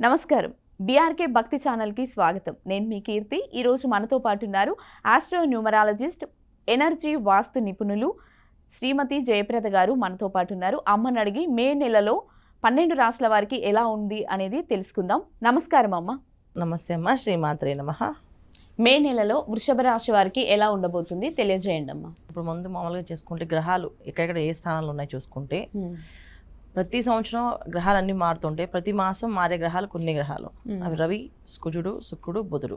నమస్కారం. బీఆర్కే భక్తి ఛానల్కి స్వాగతం. నేను మీ కీర్తి. ఈరోజు మనతో పాటు ఉన్నారు ఆస్ట్రో న్యూమరాలజిస్ట్ ఎనర్జీ వాస్తు నిపుణులు శ్రీమతి జయప్రద గారు మనతో పాటు ఉన్నారు. అమ్మని అడిగి మే నెలలో పన్నెండు రాష్ట్రాల వారికి ఎలా ఉంది అనేది తెలుసుకుందాం. నమస్కారం అమ్మ. నమస్తే అమ్మ. శ్రీమాత్రే నమ. మే నెలలో వృషభ రాశి వారికి ఎలా ఉండబోతుంది? తెలియజేయండి అమ్మా. ఇప్పుడు ముందు మామూలుగా చేసుకుంటే గ్రహాలు ఎక్కడెక్కడ ఏ స్థానాలు ఉన్నాయి చూసుకుంటే ప్రతి సంవత్సరం గ్రహాలు అన్ని మారుతుంటాయి ప్రతి మాసం మారే గ్రహాలు కొన్ని గ్రహాలు. అవి రవి కుజుడు శుక్రుడు బుధుడు.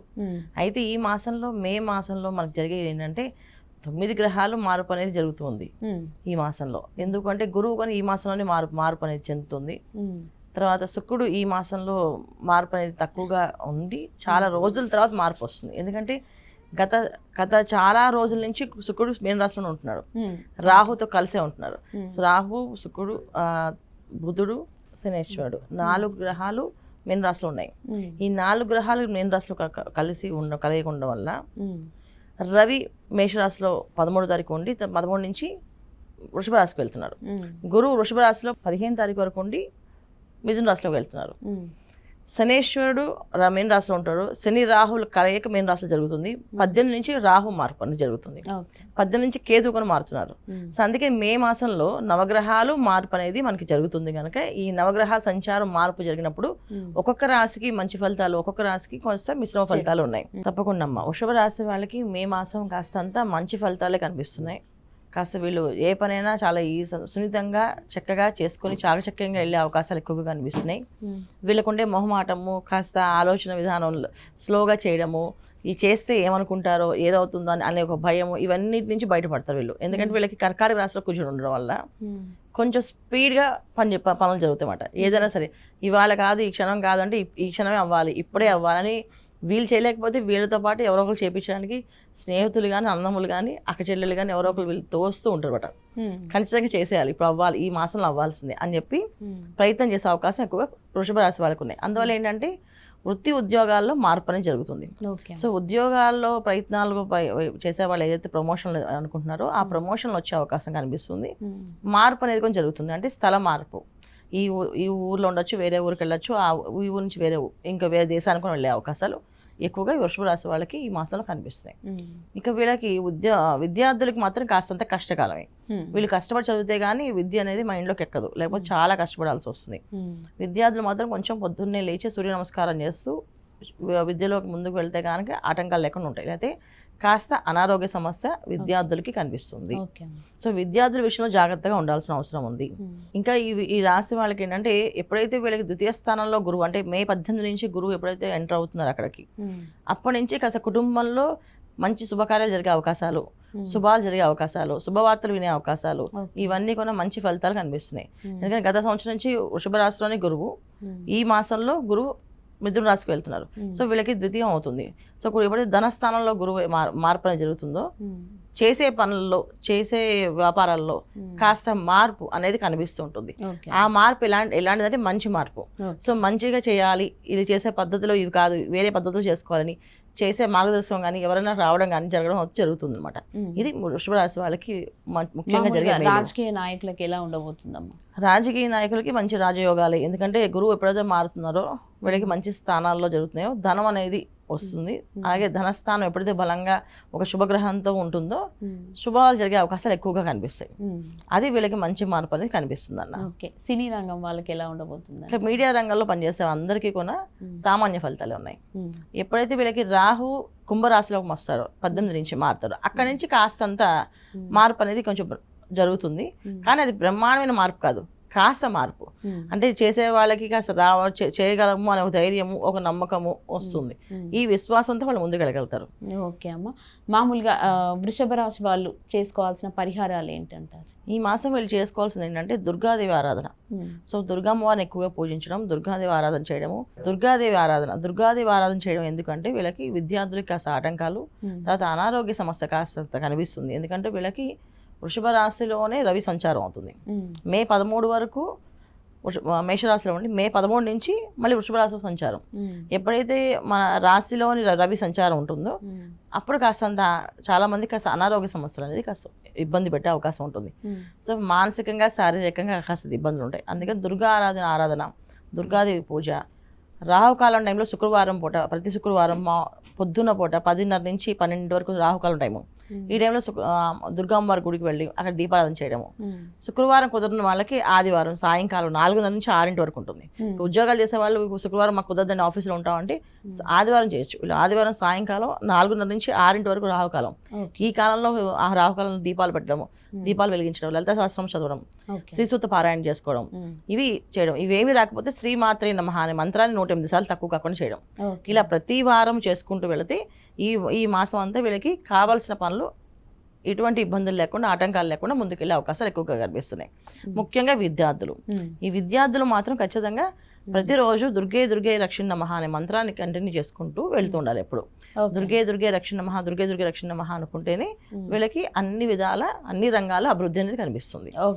అయితే ఈ మాసంలో మే మాసంలో మనకు జరిగేది ఏంటంటే తొమ్మిది గ్రహాలు మార్పు అనేది జరుగుతుంది ఈ మాసంలో. ఎందుకంటే గురువు కానీ ఈ మాసంలోనే మార్పు మార్పు అనేది చెందుతుంది. తర్వాత శుక్రుడు ఈ మాసంలో మార్పు అనేది తక్కువగా ఉండి చాలా రోజుల తర్వాత మార్పు వస్తుంది. ఎందుకంటే గత గత చాలా రోజుల నుంచి శుక్రుడు మీన రాశిలోనే ఉంటున్నాడు రాహుతో కలిసే ఉంటున్నారు సో రాహు శుక్రుడు బుధుడు శనేశ్వరుడు. నాలుగు గ్రహాలు మీన రాశిలో ఉన్నాయి. ఈ నాలుగు గ్రహాలు మీన రాశిలో కలిసి ఉండ కలిగి ఉండడం వల్ల రవి మేషరాశిలో పదమూడు తారీఖు ఉండి పదమూడు నుంచి వృషభ రాశికి వెళ్తున్నారు. గురువు వృషభ రాశిలో పదిహేను తారీఖు వరకు ఉండి మిథున రాశిలోకి వెళ్తున్నారు. శనేశ్వరుడు మీన రాశిలో ఉంటాడు. శని రాహుల కలయిక మీన రాశిలో జరుగుతుంది. పద్దెనిమిది నుంచి రాహు మార్పు అనేది జరుగుతుంది. పద్దెనిమిది నుంచి కేతు కొని మారుతున్నారు. సో అందుకే మే మాసంలో నవగ్రహాలు మార్పు అనేది మనకి జరుగుతుంది కనుక ఈ నవగ్రహాల సంచారం మార్పు జరిగినప్పుడు ఒక్కొక్క రాశికి మంచి ఫలితాలు ఒక్కొక్క రాశికి కొంచెం మిశ్రమ ఫలితాలు ఉన్నాయి. తప్పకుండా అమ్మ. వృషభ రాశి వాళ్ళకి మే మాసం కాస్తంత మంచి ఫలితాలే కనిపిస్తున్నాయి. కాస్త వీళ్ళు ఏ పనైనా చాలా ఈ సున్నితంగా చక్కగా చేసుకొని చాకచక్యంగా వెళ్ళే అవకాశాలు ఎక్కువగా కనిపిస్తున్నాయి. వీళ్ళకుండే మొహమాటము కాస్త ఆలోచన విధానం స్లోగా చేయడము ఈ చేస్తే ఏమనుకుంటారో ఏదవుతుందో అని అనే ఒక భయము ఇవన్నిటి నుంచి బయటపడతారు వీళ్ళు. ఎందుకంటే వీళ్ళకి కర్కాటక రాశిలో కూర్చొని ఉండడం వల్ల కొంచెం స్పీడ్గా పని చెప్ప పనులు జరుగుతాయన్నమాట. ఏదైనా సరే ఇవాళ కాదు ఈ క్షణం కాదు అంటే ఈ- ఈ క్షణమే అవ్వాలి ఇప్పుడే అవ్వాలని వీళ్ళు చేయలేకపోతే వీళ్ళతో పాటు ఎవరో ఒకరు చేయించడానికి స్నేహితులు కానీ అన్నములు కానీ అక్క చెల్లెలు కానీ ఎవరో ఒకరు వీళ్ళు తోస్తూ ఉంటారు అనమాట ఖచ్చితంగా చేసేయాలి. ఇప్పుడు అవ్వాలి ఈ మాసంలో అవ్వాల్సిందే అని చెప్పి ప్రయత్నం చేసే అవకాశం ఎక్కువగా వృషభ రాశి వాళ్ళకు ఉన్నాయి. అందువల్ల ఏంటంటే వృత్తి ఉద్యోగాల్లో మార్పు అనేది జరుగుతుంది. ఓకే. సో ఉద్యోగాల్లో ప్రయత్నాలు చేసే వాళ్ళు ఏదైతే ప్రమోషన్లు అనుకుంటున్నారో ఆ ప్రమోషన్లు వచ్చే అవకాశం కనిపిస్తుంది. మార్పు అనేది కొంచెం జరుగుతుంది. అంటే స్థల మార్పు. ఈ ఈ ఊర్లో ఉండొచ్చు వేరే ఊరికి వెళ్ళొచ్చు ఆ ఈ ఊరు నుంచి వేరే ఇంకా వేరే దేశానికి వెళ్ళే అవకాశాలు ఎక్కువగా ఈ వృషభ రాశి వాళ్ళకి ఈ మాసంలో కనిపిస్తాయి. ఇక వీళ్ళకి విద్యా విద్యార్థులకి మాత్రం కాస్తంత కష్టకాలమే. వీళ్ళు కష్టపడి చదివితే కానీ విద్య అనేది మైండ్లోకి ఎక్కదు. లేకపోతే చాలా కష్టపడాల్సి వస్తుంది. విద్యార్థులు మాత్రం కొంచెం పొద్దున్నే లేచి సూర్య నమస్కారం చేస్తూ విద్యలోకి ముందుకు వెళ్తే కనుక ఆటంకాలు లేకుండా ఉంటాయి. అయితే కాస్త అనారోగ్య సమస్య విద్యార్థులకి కనిపిస్తుంది. సో విద్యార్థుల విషయంలో జాగ్రత్తగా ఉండాల్సిన అవసరం ఉంది. ఇంకా ఈ ఈ రాశి వాళ్ళకి ఏంటంటే ఎప్పుడైతే వీళ్ళకి ద్వితీయ స్థానంలో గురువు అంటే మే పద్దెనిమిది నుంచి గురువు ఎప్పుడైతే ఎంటర్ అవుతున్నారో అక్కడికి అప్పటి నుంచి కాస్త కుటుంబంలో మంచి శుభకార్యాలు జరిగే అవకాశాలు శుభాలు జరిగే అవకాశాలు శుభవార్తలు వినే అవకాశాలు ఇవన్నీ కూడా మంచి ఫలితాలు కనిపిస్తున్నాయి. ఎందుకంటే గత సంవత్సరం నుంచి వృషభ రాశిలోనే గురువు. ఈ మాసంలో గురువు మిథున రాశికి వెళ్తున్నారు. సో వీళ్ళకి ద్వితీయం అవుతుంది. సో ఇప్పుడు ఎప్పుడైతే ధనస్థానంలో గురువు మార్- మార్పు అనేది జరుగుతుందో చేసే పనుల్లో చేసే వ్యాపారాల్లో కాస్త మార్పు అనేది కనిపిస్తూ ఉంటుంది. ఆ మార్పు ఎలాంటి ఎలాంటిదంటే మంచి మార్పు. సో మంచిగా చేయాలి. ఇది చేసే పద్ధతిలో ఇది కాదు. వేరే పద్ధతులు చేసుకోవాలని చేసే మార్గదర్శనం కానీ ఎవరైనా రావడం కానీ జరగడం జరుగుతుంది అనమాట ఇది వృషభ రాశి వాళ్ళకి ముఖ్యంగా జరిగే. రాజకీయ నాయకులకు ఎలా ఉండబోతుందమ్మా? రాజకీయ నాయకులకి మంచి రాజయోగాలే. ఎందుకంటే గురువు ఎప్పుడైతే మారుతున్నారో వీళ్ళకి మంచి స్థానాల్లో జరుగుతున్నాయో ధనం అనేది వస్తుంది. అలాగే ధనస్థానం ఎప్పుడైతే బలంగా ఒక శుభగ్రహంతో ఉంటుందో శుభాలు జరిగే అవకాశాలు ఎక్కువగా కనిపిస్తాయి. అది వీళ్ళకి మంచి మార్పు అనేది కనిపిస్తుంది అన్న ఓకే. సినీ రంగం వాళ్ళకి ఎలా ఉండబోతుంది? మీడియా రంగంలో పనిచేసే అందరికీ కూడా సామాన్య ఫలితాలే ఉన్నాయి. ఎప్పుడైతే వీళ్ళకి రాహు కుంభరాశిలోకి వస్తారో పద్దెనిమిది నుంచి మారుతారో అక్కడి నుంచి కాస్తంత మార్పు అనేది కొంచెం జరుగుతుంది. కానీ అది బ్రహ్మాండమైన మార్పు కాదు. కాస్త మార్పు. అంటే చేసే వాళ్ళకి కాస్త రావ చేయగలము అనే ఒక ధైర్యము ఒక నమ్మకము వస్తుంది. ఈ విశ్వాసంతో వాళ్ళు ముందుకెళ్ళగలుగుతారు. ఓకే అమ్మ. మామూలుగా వృషభ రాశి వాళ్ళు చేసుకోవాల్సిన పరిహారాలు ఏంటంటారు? ఈ మాసం వీళ్ళు చేసుకోవాల్సింది ఏంటంటే దుర్గాదేవి ఆరాధన. సో దుర్గమ్మవారిని ఎక్కువగా పూజించడం దుర్గాదేవి ఆరాధన చేయడము. దుర్గాదేవి ఆరాధన దుర్గాదేవి ఆరాధన చేయడం ఎందుకంటే వీళ్ళకి విద్యార్థులకి కాస్త ఆటంకాలు తర్వాత అనారోగ్య సమస్య కాస్త కనిపిస్తుంది. ఎందుకంటే వీళ్ళకి వృషభ రాశిలోనే రవి సంచారం అవుతుంది. మే పదమూడు వరకు మేషరాశిలో ఉండి మే పదమూడు నుంచి మళ్ళీ వృషభ రాశిలో సంచారం ఎప్పుడైతే మన రాశిలోని రవి సంచారం ఉంటుందో అప్పుడు కాస్తంత చాలా మంది కాస్త అనారోగ్య సమస్యలు అనేది కాస్త ఇబ్బంది పెట్టే అవకాశం ఉంటుంది. సో మానసికంగా శారీరకంగా కాస్త ఇబ్బందులు ఉంటాయి. అందుకని దుర్గా ఆరాధన ఆరాధన దుర్గాదేవి పూజ రాహుకాలం టైంలో శుక్రవారం పూట ప్రతి శుక్రవారం మా పొద్దున్న పూట పదిన్నర నుంచి పన్నెండు వరకు రాహుకాలం టైము. ఈ టైంలో దుర్గామ్మవారి గుడికి వెళ్ళి అక్కడ దీపారాధన చేయడము. శుక్రవారం కుదరని వాళ్ళకి ఆదివారం సాయంకాలం నాలుగున్నర నుంచి ఆరింటి వరకు ఉంటుంది. ఉద్యోగాలు చేసే వాళ్ళు శుక్రవారం మాకు కుదరదని ఆఫీస్లో ఉంటామంటే ఆదివారం చేయొచ్చు. ఆదివారం సాయంకాలం నాలుగున్నర నుంచి ఆరింటి వరకు రాహుకాలం. ఈ కాలంలో ఆ రాహుకాలంలో దీపాలు పెట్టడము దీపాలు వెలిగించడం లలిత శాస్త్రం చదవడం శ్రీసూత పారాయణ చేసుకోవడం ఇవి చేయడం. ఇవేమి రాకపోతే శ్రీమాత్రే నమః అనే మంత్రాన్ని నూట ఎనిమిది సార్లు తక్కువ కాకుండా చేయడం. ఇలా ప్రతి వారం చేసుకుంటూ వెళితే ఈ ఈ మాసం అంతా వీళ్ళకి కావాల్సిన పనులు ఎటువంటి ఇబ్బందులు లేకుండా ఆటంకాలు లేకుండా ముందుకెళ్ళే అవకాశాలు ఎక్కువగా కనిపిస్తున్నాయి. ముఖ్యంగా విద్యార్థులు. ఈ విద్యార్థులు మాత్రం ఖచ్చితంగా ప్రతిరోజు దుర్గే దుర్గే రక్షణ నమః అనే మంత్రాన్ని కంటిన్యూ చేసుకుంటూ వెళ్తూ ఉండాలి ఎప్పుడు. దుర్గే దుర్గే రక్షణ నమః దుర్గే దుర్గే రక్షణ నమః అనుకుంటేనే వీళ్ళకి అన్ని విధాల అన్ని రంగాల అభివృద్ధి అనేది కనిపిస్తుంది.